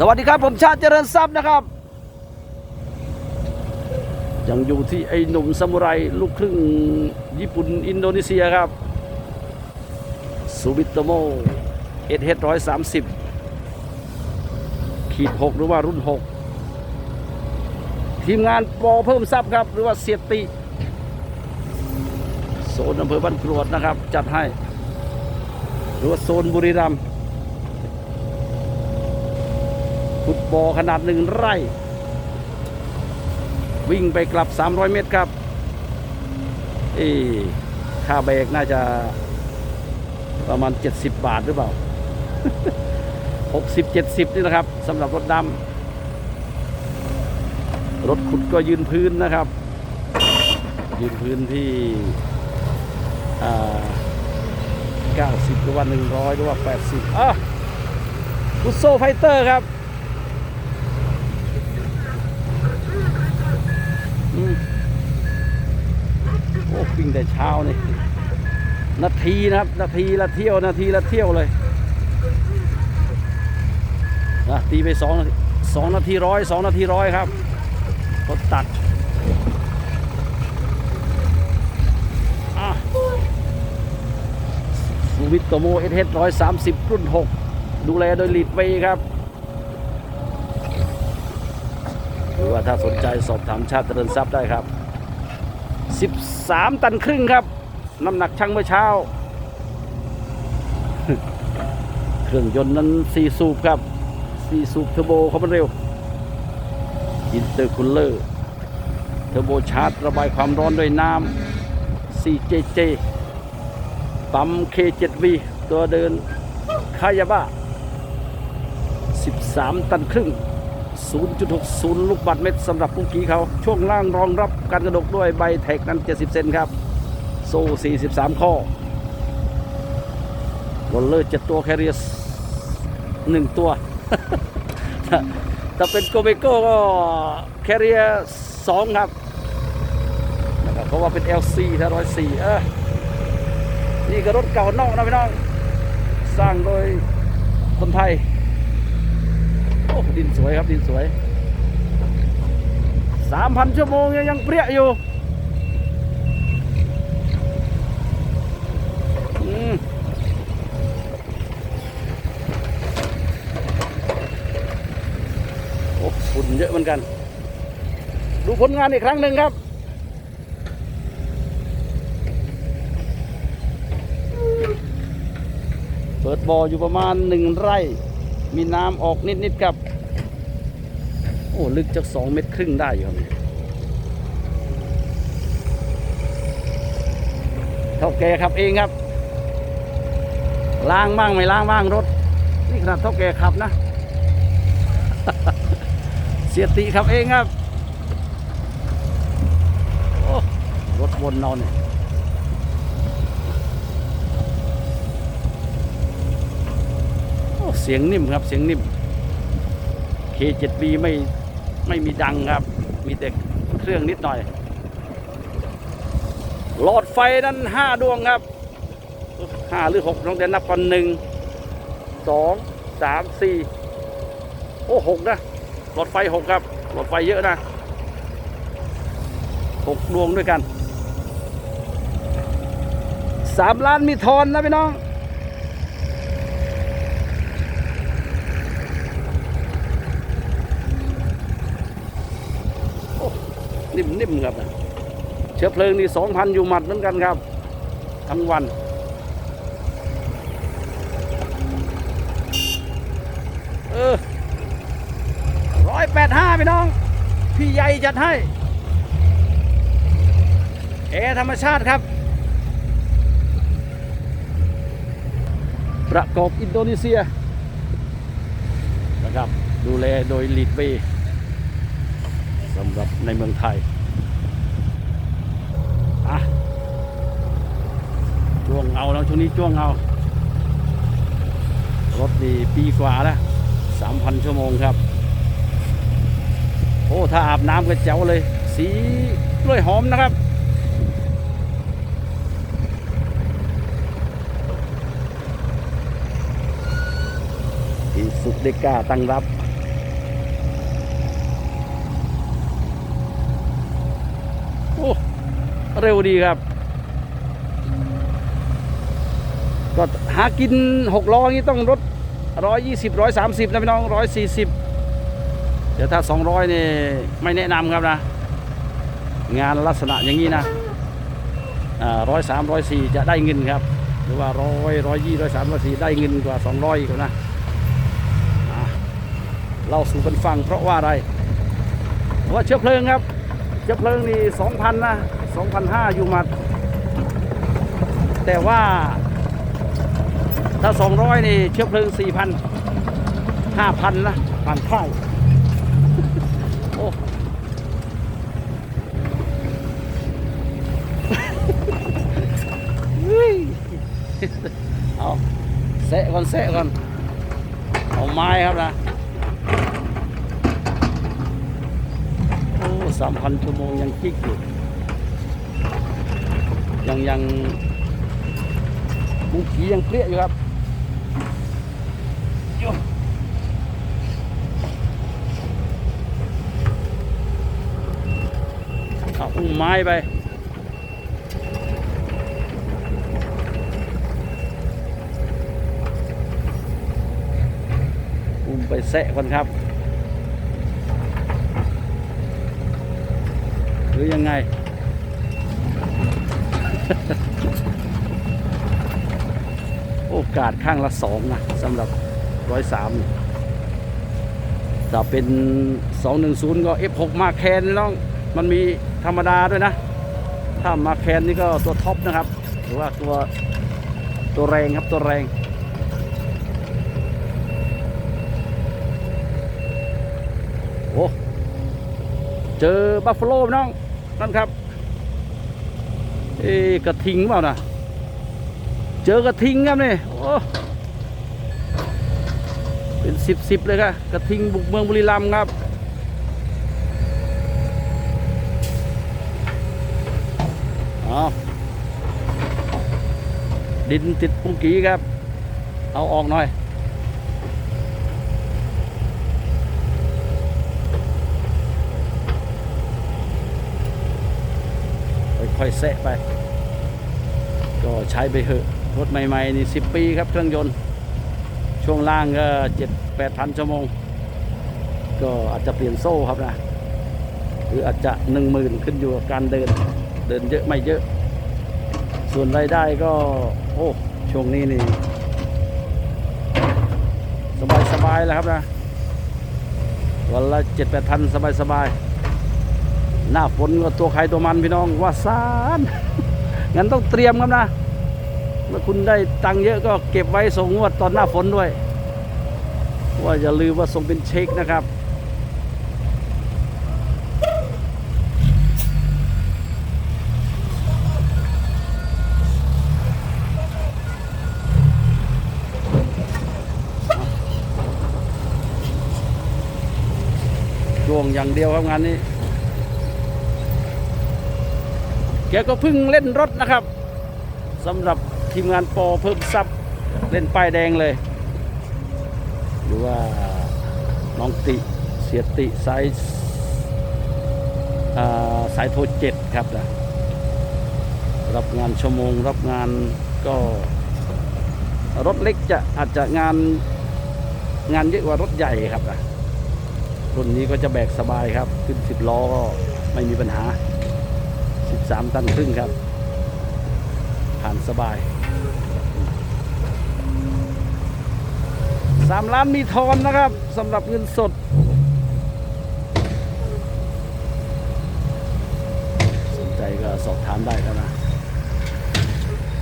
สวัสดีครับ ผมชาติเจริญทรัพย์นะครับ ยังอยู่ที่ไอ้หนุ่มซามูไรลูกครึ่งญี่ปุ่นอินโดนีเซียครับซูบิโตโมเอสเฮดร้อยสามสิบขีดหกหรือว่ารุ่นหกทีมงานปอเพิ่มทรัพย์ครับ หรือว่าเสียติโซนอำเภอบ้านกรวดนะครับ จัดให้ หรือว่าโซนบุรีรัมย์ ฟุตบอขนาดหนึ่งไร่ วิ่งไปกลับ 300 เมตรครับเอ้ค่าเบรกน่าจะประมาณ 70 บาทหรือเปล่า 60 70 นี่นะครับสำหรับรถดำรถขุดก็ยืนพื้นนะครับ ยืนพื้นที่อ่า90 หรือว่า 100 หรือว่า 80อะกุโซไฟเตอร์ครับ อืมโอ้ วิ่งแต่เช้านี่นาทีนะครับนาทีละเที่ยวนาทีละเที่ยวเลยนะตีไปสองนาทีสองนาทีร้อยสองนาทีร้อยครับรถตัดอะซูวิตโตโมเอสเฮดร้อยสามสิบรุ่นหกดูแลโดยลีดเวครับหรือว่าถ้าสนใจสอบถามชาติเจริญทรัพย์ได้ครับ 13 ตันครึ่งครับ น้ำหนักช่างเมื่อเช้า เครื่องยนต์นั้น 4 สูบครับ 4 สูบเทอร์โบเขามันเร็ว อินเตอร์คูลเลอร์ เทอร์โบชาร์จระบายความร้อนด้วยน้ำ 4JJ ปั๊ม K7V ตัวเดินคายาบ้า13 ตันครึ่ง 0.60 ลูกบาทเมตรสำหรับปุ้งกี้เขา ช่วงล่างรองรับการกระดกด้วยใบแท็กนั้น 70 เซนครับ โซ่ 43 ข้อโรลเลอร์7ตัวแคเรียส1 ตัว ถ้าเป็นโกเบโก้ก็แคเรีย2ครับนะครับ เพราะว่าเป็น LC ถ้า104 เออนี่ก็รถเก่านอกนะพี่น้อง สร้างโดยคนไทย ดินสวยครับดินสวยสามพันชั่วโมงยังเปรี้ยอยู่อืมโอ้ฝุ่นเยอะเหมือนกัน ดูผลงานอีกครั้งหนึ่งครับเปิดบ่ออยู่ประมาณหนึ่งไร่ มีน้ำออกนิดๆครับ อ้ลึกจากสองเมตรครึ่งได้อยู่ครับเท่าแกขับเองครับ ล้างบ้างไม่ล้างบ้างรถ นี่ขนาดเท่าแกขับนะ เสียติขับเองครับโอ้รถวนนอนเนี่ยเสียงนิ่มครับเสียงนิ่ม K7B ไม่ ไม่มีดังครับ มีแต่เครื่องนิดหน่อย หลอดไฟนั้นห้าดวงครับห้าหรือหกต้องแต่นับกันหนึ่งสองสามสี่โอ้หกนะ หลอดไฟหกครับ หลอดไฟเยอะนะหกดวงด้วยกันสามล้านมีทอนนะพี่น้อง นิ่มๆครับ เชื้อเพลิงนี่สองพันอยู่หมัดเหมือนกันครับ ทั้งวัน เออร้อยแปดห้าพี่น้อง พี่ใหญ่จัดให้แอร์ธรรมชาติครับ ประกอบอินโดนีเซียนะครับ ดูแลโดยลีดเบย์ สำหรับในเมืองไทยอะจ้วงเอาแล้วช่วงนี้จ้วงเอา รถดีปีกว่าแล้วสามพันชั่วโมงครับ โอ้ ถ้าอาบน้ำก็แจ๋วเลย สีกล้วยหอมนะครับที่สุดเดก้าตั้งรับ เร็วดีครับ ก็หากินหกล้อนี้ต้องรถร้อยยี่สิบร้อยสามสิบนะพี่น้องร้อยสี่สิบเดี๋ยวถ้าสองร้อยนี่ไม่แนะนำครับนะ งานลักษณะอย่างนี้นะร้อยสามร้อยสี่จะได้เงินครับ หรือว่าร้อยร้อยยี่ร้อยสามร้อยสี่ได้เงินกว่าสองร้อยกว่านะเล่าสู่กันฟังเพราะว่าอะไร เพราะว่าเชื้อเพลิงครับ เชื้อเพลิงนี่สองพันนะ สองพันห้าอยู่มัด แต่ว่าถ้าสองร้อยนี่เชื้อเพลิงสี่พันห้าพันนะผ่านค่ายโอ้เฮ้ยเอาเสะก่อนเสะก่อน เอาไม้ครับนะโอ้สามพันชั่วโมงยังคิกอยู่ ยังยังบุ้งขียังเปรี้ยอยู่ครับเอาอุ้มไม้ไปอุ้มไปแซะก่อนครับ หรือยังไง โอกาสข้างละสองนะสำหรับร้อยสามถ้าเป็น 210 ก็ F6 มาแคนน้องมันมีธรรมดาด้วยนะ ถ้ามาแคนนี่ก็ตัวท็อปนะครับ หรือว่าตัวตัวแรงครับตัวแรง โอ้ เจอบัฟฟาโลน้อง นั่นครับ เอ๊กระทิงเปล่านะเจอกระทิงครับนี่โอ้เป็นสิบสิบเลยครับกระทิงบุกเมืองบุรีรัมย์ครับเอาดินติดปุงกีครับ เอาออกหน่อย ค่อยๆแซะไป ก็ใช้ไปเถอะรถใหม่ๆนี่สิปีครับเครื่องยนต์ ช่วงล่างก็เจ็ดแปดพันชั่วโมง ก็อาจจะเปลี่ยนโซ่ครับนะ หรืออาจจะหนึ่งหมื่นขึ้นอยู่กับการเดิน เดินเยอะไม่เยอะ ส่วนรายได้ก็ โอ้ ช่วงนี้นี่ สบายสบายๆแล้วครับนะ วันละเจ็ดแปดพันสบายสบายๆ หน้าฝนก็ตัวใครตัวมันพี่น้องว่าซานงั้นต้องเตรียมครับนะเมื่อคุณได้ตังค์เยอะก็เก็บไว้ส่งงวดตอนหน้าฝนด้วย ว่าอย่าลืมว่าส่งเป็นเช็คนะครับดวงอย่างเดียวครับงานนี้ แกก็เพิ่งเล่นรถนะครับสำหรับทีมงานปอเพิ่มซับเล่นป้ายแดงเลย หรือว่าน้องติเสียติสายาสายโทรเจ็ดครับนะรับงานชั่วโมง รับงานก็ รถเล็กจะอาจจะงานงานเยอะกว่ารถใหญ่ครับนะรุ่นนี้ก็จะแบกสบายครับ ขึ้นสิบล้อก็ไม่มีปัญหา 13 ตันครึ่งครับ ผ่านสบาย3ล้านมีทอนนะครับสำหรับเงินสดสนใจก็สอบถามได้ครับนะ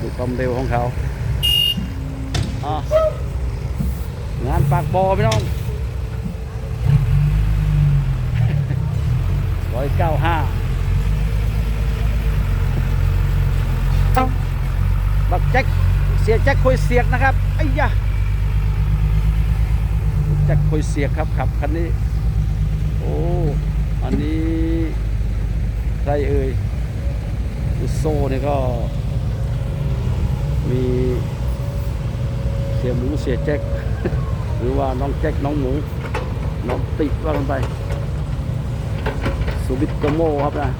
ดูความเร็วของเขาองานปากบอพี่น้องร้อยเก้าห้า บักแจ็ค เสียแจ็คคุยเสียกนะครับไอ้ยะแจ็คคุยเสียกครับขับคันนี้ โอ้ อันนี้ใครเอ่ยอุโซ่เนี่ยก็ มีเสียหมูเสียแจ็คหรือว่าน้องแจ็คน้องหมู น้องติว่ากันไปสุบิตโตโมครับนะ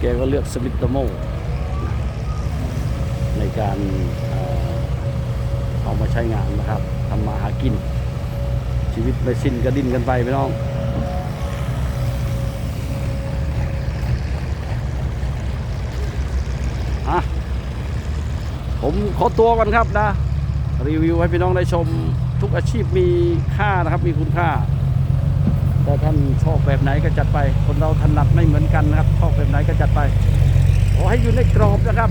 แกก็เลือกสมิตโมใน การเอ่อเอามาใช้งานนะครับทำมาหากิน ชีวิตไม่สิ้นก็ดิ้นกันไปพี่น้องอะผมขอตัวก่อนครับนะ รีวิวให้พี่น้องได้ชมทุกอาชีพมีค่านะครับ มีคุณค่าแต่ท่านชอบแบบไหนก็จัดไป คนเราถนัดไม่เหมือนกันนะครับ ชอบแบบไหนก็จัดไปขอให้อยู่ในกรอบนะครับ